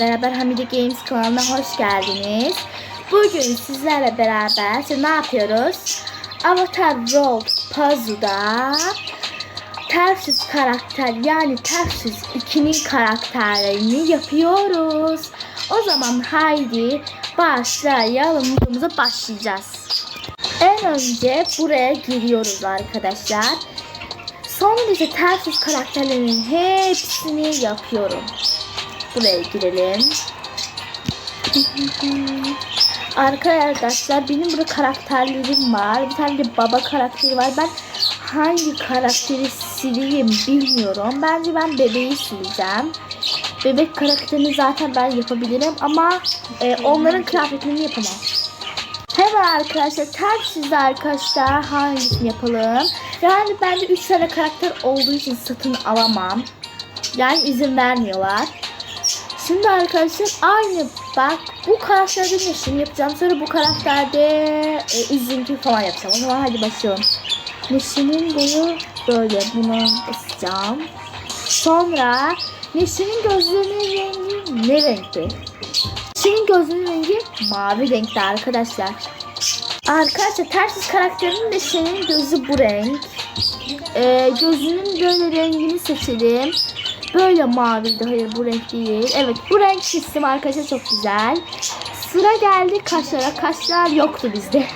beraber Hamide Games kanalına hoş geldiniz. Bugün sizlerle beraber işte ne yapıyoruz? Avatar World Puzzle'da Tersiz karakter yani Tersiz 2'nin karakterlerini yapıyoruz. O zaman haydi başlayalım. Videomuza başlayacağız. En önce buraya giriyoruz arkadaşlar. Sonra ise tersiz karakterlerin hepsini yapıyorum. Buraya girelim. Arkadaşlar benim burada karakterlerim var. Bir tane de baba karakteri var. Ben hangi karakteri sileyim bilmiyorum. Bence ben bebeği sileceğim. Bebek karakterini zaten ben yapabilirim ama e, onların kıyafetini yapamam. Hemen arkadaşlar tersizde arkadaşlar hangisini yapalım? Yani bende 3 tane karakter olduğu için satın alamam. Yani izin vermiyorlar. Şimdi arkadaşlar aynı bak bu karakterde neşin yapacağım. Sonra bu karakterde e, üzüntü falan yapacağım. O zaman hadi başlayalım. Neşinin boyu böyle bunu basacağım. Sonra Neşinin gözlerinin rengi ne renkti? Neşinin gözlerinin rengi mavi renkte arkadaşlar. Arkadaşlar tersiz karakterinin de senin gözü bu renk. Ee, gözünün böyle rengini seçelim. Böyle maviydi. Hayır bu renk değil. Evet bu renk çizdim arkadaşlar çok güzel. Sıra geldi kaşlara. Kaşlar yoktu bizde.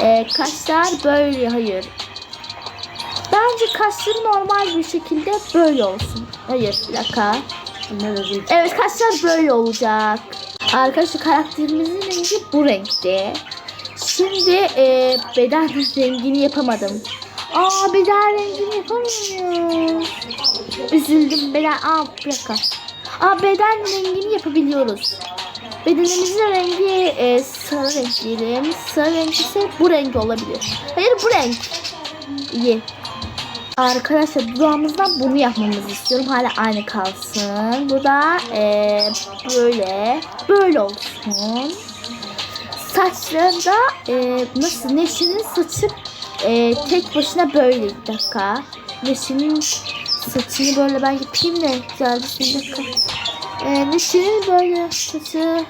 Ee, kaşlar böyle hayır. Bence kaşları normal bir şekilde böyle olsun. Hayır bir dakika. Evet kaşlar böyle olacak. Arkadaşlar karakterimizin rengi bu renkti. Şimdi e, beden rengini yapamadım. Aa beden rengini yapamıyorum. Üzüldüm beden. Aa dakika. Aa beden rengini yapabiliyoruz. Bedenimizin rengi e, sarı renk diyelim. Sarı renk ise bu renk olabilir. Hayır bu renk. İyi. Arkadaşlar dudağımızdan bunu yapmamızı istiyorum. Hala aynı kalsın. Bu da e, böyle. Böyle olsun. Saçları da e, nasıl? Neşe'nin saçı e, tek başına böyle. Bir dakika. Neşe'nin saçını böyle ben yapayım da güzel bir dakika. E, Neşe'nin böyle saçı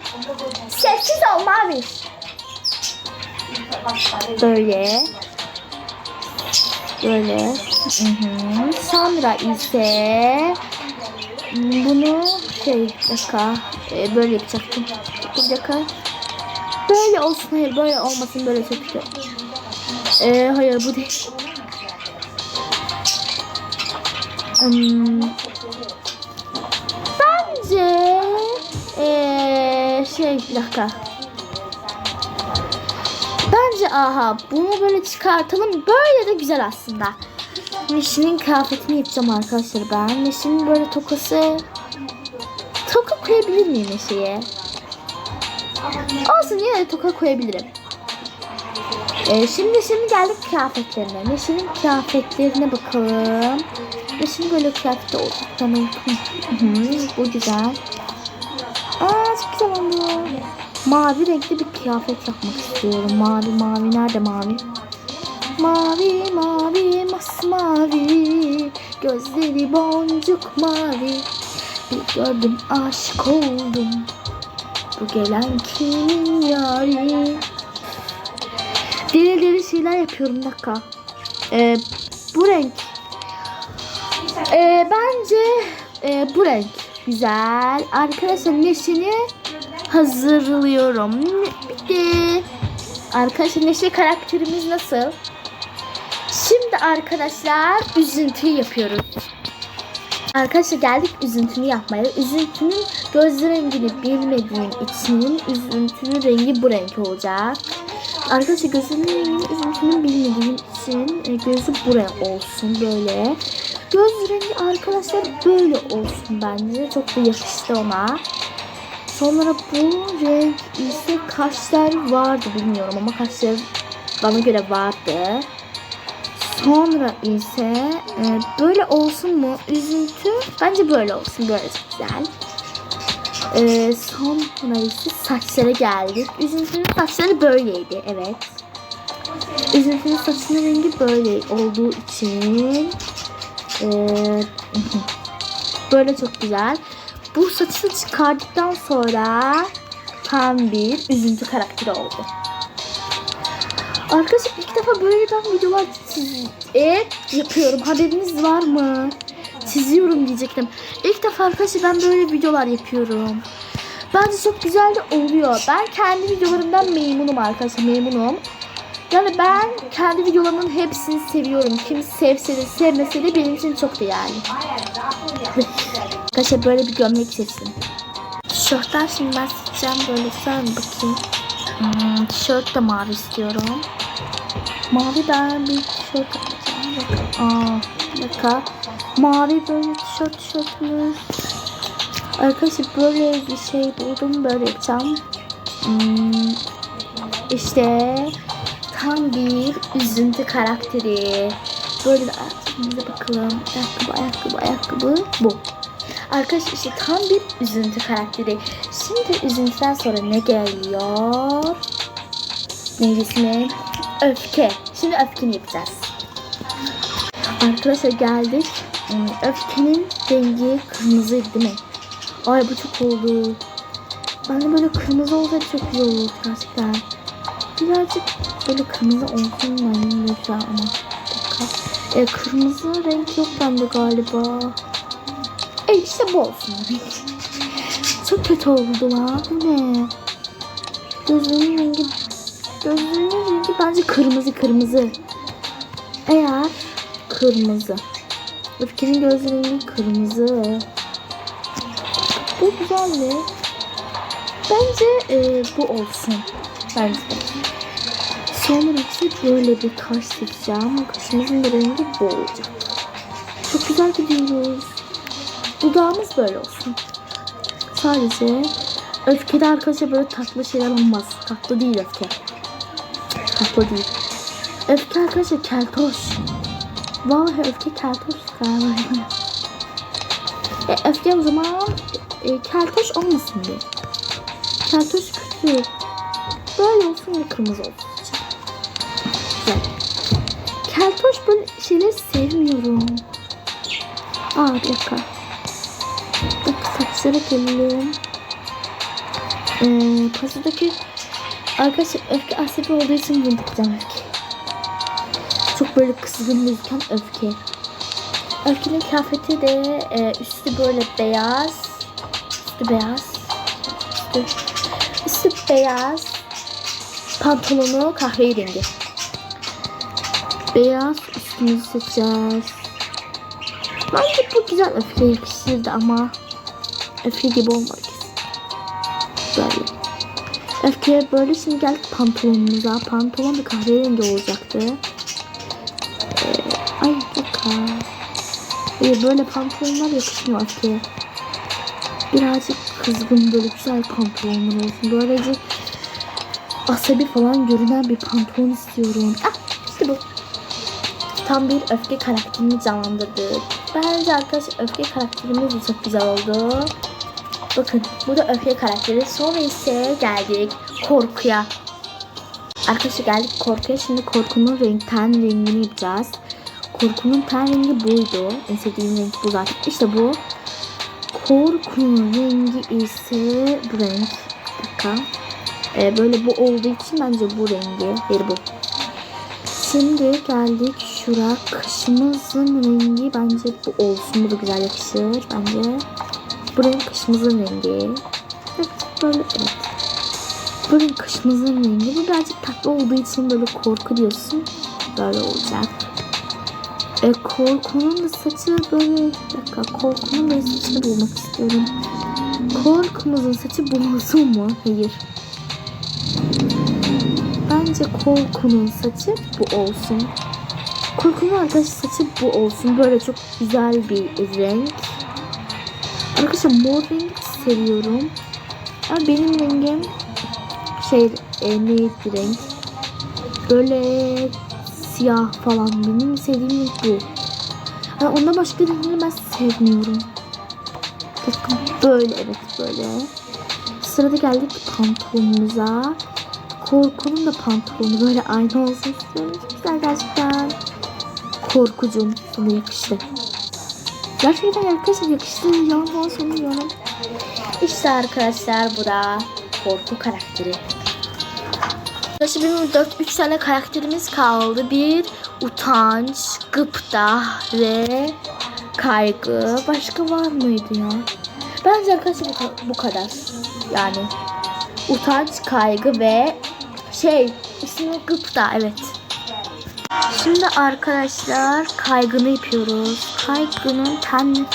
sessiz ol mavi. Böyle. Böyle. Hı hı. Sonra ise bunu şey dakika e, böyle yapacaktım. Bir dakika. Böyle olsun hayır böyle olmasın böyle çok güzel. Ee, hayır bu değil. Hmm. Bence ee, şey bir dakika. Bence aha bunu böyle çıkartalım. Böyle de güzel aslında. Neşin'in kıyafetini yapacağım arkadaşlar ben. Neşin'in böyle tokası. Toka koyabilir miyim Neşe'ye? Olsun yine de toka koyabilirim. Ee, şimdi şimdi geldik kıyafetlerine. Neşe'nin kıyafetlerine bakalım. Neşe'nin böyle kıyafeti hı, bu güzel. Aa çok güzel oldu. Mavi renkli bir kıyafet yapmak istiyorum. Mavi mavi nerede mavi? Mavi mavi masmavi Gözleri boncuk mavi Bir gördüm aşık oldum Bu gelen kimin yari şeyler yapıyorum bir dakika ee, Bu renk ee, Bence e, bu renk güzel Arkadaşlar neşini hazırlıyorum Bitti Arkadaşlar neşe karakterimiz nasıl? Şimdi arkadaşlar üzüntü yapıyoruz. Arkadaşlar geldik üzüntünü yapmaya. Üzüntünün göz rengini bilmediğim için üzüntünün rengi bu renk olacak. Arkadaşlar gözünün rengini üzüntünün bilmediğim e, gözü bu renk olsun böyle. Göz rengi arkadaşlar böyle olsun bence. Çok da yakıştı ona. Sonra bu renk ise kaşlar vardı bilmiyorum ama kaşlar bana göre vardı. Sonra ise e, böyle olsun mu? Üzüntü bence böyle olsun. Böyle güzel. E, sonra ise saçlara geldik. Üzüntünün saçları böyleydi. Evet. Üzüntünün saçının rengi böyle olduğu için e, böyle çok güzel. bu saçı çıkardıktan sonra tam bir üzüntü karakteri oldu. Arkadaşlar ilk defa böyle ben videolar e, yapıyorum. Haberiniz var mı? Çiziyorum diyecektim. İlk defa arkadaşlar ben böyle videolar yapıyorum. Bence çok güzel de oluyor. Ben kendi videolarımdan memnunum arkadaşlar memnunum. Yani ben kendi videolarımın hepsini seviyorum. Kim sevse de sevmese de benim için çok değerli. Arkadaşlar böyle bir gömlek seçtim. Tişörtler şimdi ben seçeceğim böyle mi bakayım. Hmm, tişört de mavi istiyorum. Mavi ben bir tişört yapacağım. Bakın. Aa, bir dakika. Mavi böyle tişört tişörtümüz. Arkadaşlar böyle bir şey buldum. Böyle yapacağım. Hmm, işte tam bir üzüntü karakteri. Böyle de ayakkabımıza bakalım. Ayakkabı, ayakkabı, ayakkabı. Bu. Arkadaşlar işte tam bir üzüntü karakteri. Şimdi üzüntüden sonra ne geliyor? İsmi? Öfke. Şimdi öfkeni yapacağız. Arkadaşlar geldik. Hmm, Öfkenin rengi kırmızıydı değil mi? Ay bu çok oldu. Ben de böyle kırmızı olsa çok güzel olur gerçekten. Birazcık böyle kırmızı olsun mu lütfen ama. E, kırmızı renk yok bende galiba. E işte bu olsun. Çok kötü oldu lan. Bu ne? Gözlüğünün rengi Gözlüğünün rengi bence kırmızı kırmızı. Eğer kırmızı. Öfkenin rengi kırmızı. Bu güzel mi? Bence e, bu olsun. Bence. Sonra ise böyle bir kaş seçeceğim. Kaşımızın da rengi bu olacak. Çok güzel gidiyoruz. Dudağımız böyle olsun. Sadece öfkede arkadaşlar böyle tatlı şeyler olmaz. Tatlı değil öfke. Tatlı değil. Öfke arkadaşlar keltoş. Vallahi öfke keltoş galiba. e, öfke o zaman e, keltoş olmasın diye. Keltoş kötü. Böyle olsun ve kırmızı olsun. Güzel. Keltoş böyle şeyleri sevmiyorum. Aa bir dakika. Bak saçlara gelelim. Ee, pasadaki arkadaşlar öfke asabi olduğu için bunu takacağım öfke. Çok böyle kızgın gözüken öfke. Öfkenin kıyafeti de e, üstü böyle beyaz. Üstü beyaz. Üstü, üstü beyaz. Pantolonu kahverengi. Beyaz üstümüzü seçeceğiz. Bence bu güzel öfke yakışırdı ama öfke gibi kesin. Böyle. Öfke böyle şimdi geldik pantolonumuza. Pantolon da kahverengi olacaktı. Ay dakika. Ee, böyle pantolonlar yakışmıyor öfkeye. Birazcık kızgın böyle güzel pantolonlar olsun. Böylece asabi falan görünen bir pantolon istiyorum. Ah işte bu. Tam bir öfke karakterini canlandırdık. Bence arkadaşlar öfke karakterimiz de çok güzel oldu. Bakın bu da öfke karakteri. Sonra ise geldik korkuya. Arkadaşlar geldik korkuya. Şimdi korkunun renk, ten rengini yapacağız. Korkunun ten rengi buydu. En sevdiğim renk bu zaten. İşte bu. Korkunun rengi ise bu renk. Dakika. Ee, böyle bu olduğu için bence bu rengi. Hayır bu. Şimdi geldik şura. Kışımızın rengi bence bu olsun. Bu da güzel yakışır bence. Bu renk kışımızın rengi. Evet böyle evet. Bu renk kışımızın rengi. Bu birazcık tatlı olduğu için böyle korku diyorsun. Böyle olacak. E, korkunun da saçı böyle bir dakika korkunun da saçını bulmak istiyorum. Korkumuzun saçı olsun mu? Hayır. Bence korkunun saçı bu olsun. Korkunun arkadaş saçı bu olsun. Böyle çok güzel bir renk. Arkadaşlar mor rengi seviyorum. Ama benim rengim şey e, neydi renk? Böyle siyah falan. Benim sevdiğim bu. Yani ondan başka renkleri ben sevmiyorum. Bakın böyle evet böyle. Sırada geldik pantolonumuza. Korkunun da pantolonu böyle aynı olsun istiyorum. Güzel gerçekten. Korkucum. Buna yakıştı. Gerçekten arkadaşlar yakıştı. Yalan falan söylemiyorum. İşte arkadaşlar bu da korku karakteri. Arkadaşlar benim 4 3 tane karakterimiz kaldı. Bir utanç, gıpta ve kaygı. Başka var mıydı ya? Bence arkadaşlar bu, bu kadar. Yani utanç, kaygı ve şey ismi gıpta evet. Şimdi arkadaşlar kaygını yapıyoruz. Kaygının ten...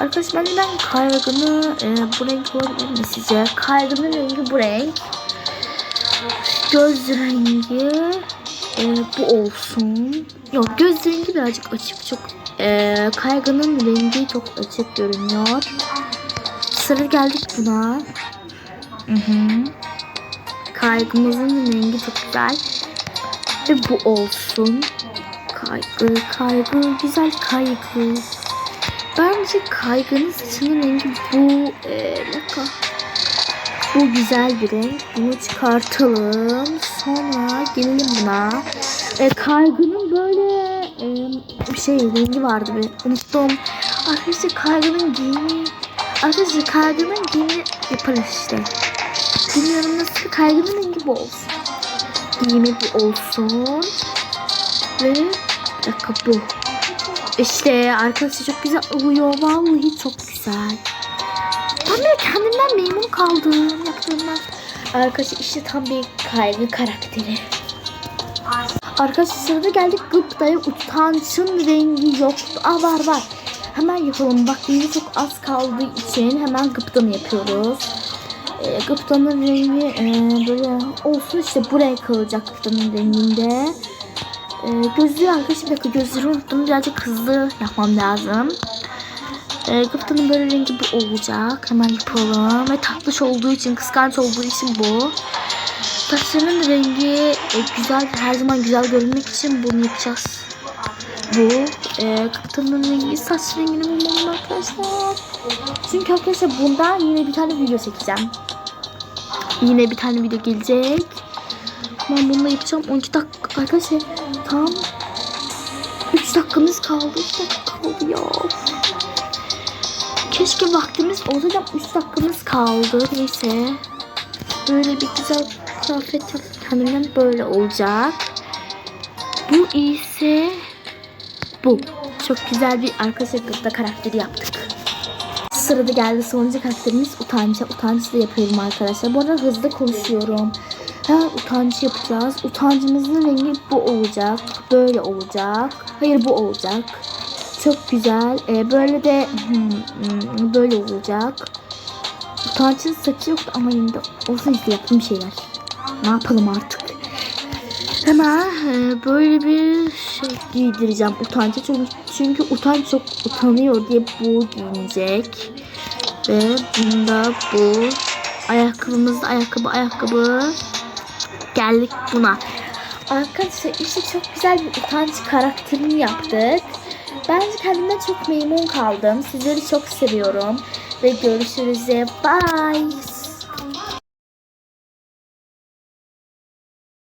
Arkadaşlar bence ben kaygını e, bu renk olabilir mi sizce? Kaygının rengi bu renk. Göz rengi e, bu olsun. Yok göz rengi birazcık açık çok. E, kaygının rengi çok açık görünüyor. Sıra geldik buna. Hı hı. Kaygımızın rengi çok güzel. Ve bu olsun. Kaygı, kaygı, güzel kaygı. Bence kaygının saçının rengi bu. Ee, ne ka- bu güzel bir renk. Bunu çıkartalım. Sonra gelelim buna. E, kaygının böyle e, bir şey rengi vardı. Bir, unuttum. Arkadaşlar kaygının giyimi. Arkadaşlar kaygının giyimi yaparız işte. Bilmiyorum nasıl kaygının rengi bu olsun. Giyimi bu olsun. Ve bir dakika bu. İşte arkadaşlar çok güzel oluyor. Vallahi çok güzel. Ben bile kendimden memnun kaldım yaptığımdan. Arkadaşlar işte tam bir kaygı karakteri. Arkadaşlar sırada geldik gıptaya utançın rengi yoktu. Aa var var. Hemen yapalım. Bak yine çok az kaldığı için hemen gıptanı yapıyoruz. E, gıptanın rengi e, böyle olsun işte buraya kalacak gıptanın renginde. E, gözlüğü arkadaşlar bir dakika gözleri unuttum. Birazcık hızlı yapmam lazım. E, gıptanın böyle rengi bu olacak. Hemen yapalım. Ve tatlış olduğu için, kıskanç olduğu için bu. Saçlarının rengi e, güzel, her zaman güzel görünmek için bunu yapacağız. Bu e, kaptanın rengi, saç rengini bulmam arkadaşlar. Çünkü arkadaşlar bundan yine bir tane video çekeceğim. Yine bir tane video gelecek. Ben bununla yapacağım 12 dakika arkadaşlar. Tam 3 dakikamız kaldı. 3 dakika kaldı ya. Keşke vaktimiz olsa da 3 dakikamız kaldı. Neyse. Böyle bir güzel kıyafet yaptım. Böyle olacak. Bu ise bu. Çok güzel bir arkadaşlar gıpta karakteri yaptık. Sırada geldi sonuncu karakterimiz utanç. Utanç da yapıyorum arkadaşlar. Bu arada hızlı konuşuyorum. Ha, utanç yapacağız. Utancımızın rengi bu olacak. Böyle olacak. Hayır bu olacak. Çok güzel. Ee, böyle de hmm, hmm, böyle olacak. Utançın saçı yoktu ama yine de olsun işte yaptım bir şeyler. Ne yapalım artık. Hemen e, böyle bir şey giydireceğim utanca çünkü, çünkü utanç çok utanıyor diye bu giyinecek. Ve bunda bu. Ayakkabımızda ayakkabı ayakkabı. Geldik buna. Arkadaşlar işte çok güzel bir utanç karakterini yaptık. Bence kendimden çok memnun kaldım. Sizleri çok seviyorum. Ve görüşürüz. Bye.